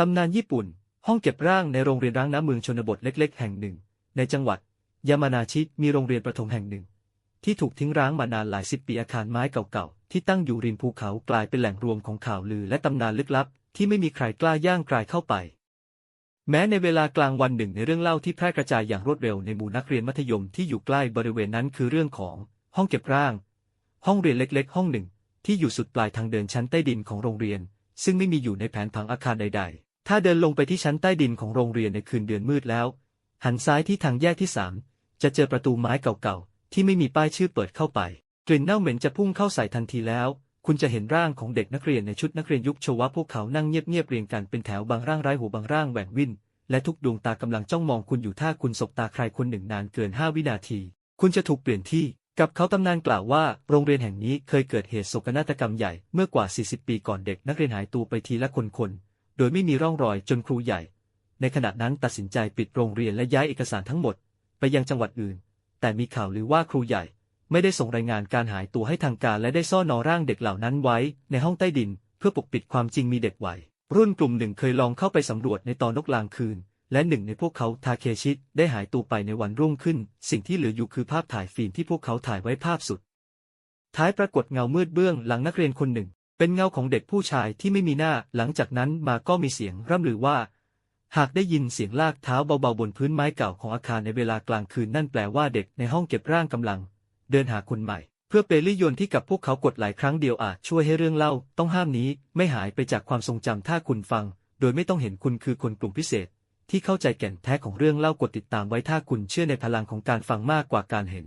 ตำนานญี่ปุ่น ห้องเก็บร่างในโรงเรียนร้างน้ำเมืองชนบทเล็ก ๆ แห่งหนึ่ง ในจังหวัด ยามานาชิมีโรงเรียนประถมแห่งหนึ่ง ที่ถูกทิ้งร้างมานานหลายสิบปีอาคารไม้เก่าๆ ที่ตั้งอยู่ริมภูเขากลายเป็นแหล่งรวมของข่าวลือและตำนานลึกลับ ที่ไม่มีใครกล้าย่างกลายเข้าไป แม้ในเวลากลางวันหนึ่งในเรื่องเล่าที่แพร่กระจายอย่างรวดเร็วในหมู่นักเรียนมัธยมที่อยู่ใกล้บริเวณนั้นคือเรื่องของห้องเก็บร่าง ห้องเรียนเล็ก ๆ ห้องหนึ่ง ที่อยู่สุดปลายทางเดินชั้นใต้ดินของโรงเรียน ซึ่งไม่มีอยู่ในแผนผังอาคารใด ๆ ถ้าเดินลงไปที่ชั้นใต้ดินของโรงเรียนในคืนเดือนมืดแล้ว หันซ้ายที่ทางแยกที่สามจะเจอประตูไม้เก่าๆ ที่ไม่มีป้ายชื่อเปิดเข้าไป กลิ่นเน่าเหม็นจะพุ่งเข้าใส่ทันทีแล้ว คุณจะเห็นร่างของเด็กนักเรียนในชุดนักเรียนยุคโชวะพวกเขานั่งเงียบๆเรียงกันเป็นแถวบางร่างไร้หูบางร่างแหว่งวิ่นและทุกดวงตากำลังจ้องมองคุณอยู่ถ้าคุณสบตาใครคนหนึ่งนานเกินห้าวินาที คุณจะถูกเปลี่ยนที่กับเขาตำนานกล่าวว่าโรงเรียนแห่งนี้เคยเกิดเหตุโศกนาฏกรรมใหญ่เมื่อกว่า 40 ปีก่อนเด็กนักเรียนหายตัวไปทีละคนๆ โดยไม่มีร่องรอยจนครูใหญ่ ในขณะนั้นตัดสินใจปิดโรงเรียนและย้ายเอกสารทั้งหมด ไปยังจังหวัดอื่น แต่มีข่าวลือว่าครูใหญ่ ไม่ได้ส่งรายงานการหายตัวให้ทางการและได้ซ่อนนอร่างเด็กเหล่านั้นไว้ ในห้องใต้ดิน เพื่อปกปิดความจริงมีเด็กวัยรุ่นกลุ่มหนึ่งเคยลองเข้าไปสำรวจในตอนนกลางคืน และหนึ่งในพวกเขาทาเคชิตได้หายตัวไปในวันรุ่งขึ้น สิ่งที่เหลืออยู่คือภาพถ่ายฟิล์มที่พวกเขาถ่ายไว้ภาพสุด ท้ายปรากฏเงามืดเบื้องหลังนักเรียนคนหนึ่ง เป็นเงาของเด็กผู้ชายที่ไม่มีหน้าหลังจากนั้นมาก็มีเสียงร่ำลือว่า หากได้ยินเสียงลากเท้าเบาๆบนพื้นไม้เก่าของอาคารในเวลากลางคืนนั่นแปลว่าเด็กในห้องเก็บร่างกำลัง เดินหาคนใหม่ เพื่อเปลี่ยนที่กับพวกเขากดหลายครั้งเดียวอาจช่วยให้เรื่องเล่าต้องห้ามนี้ไม่หายไปจากความทรงจำถ้าคุณฟัง โดยไม่ต้องเห็นคุณคือคนกลุ่มพิเศษ ที่เข้าใจแก่นแท้ของเรื่องเล่ากดติดตามไว้ถ้าคุณเชื่อในพลังของการฟังมากกว่าการเห็น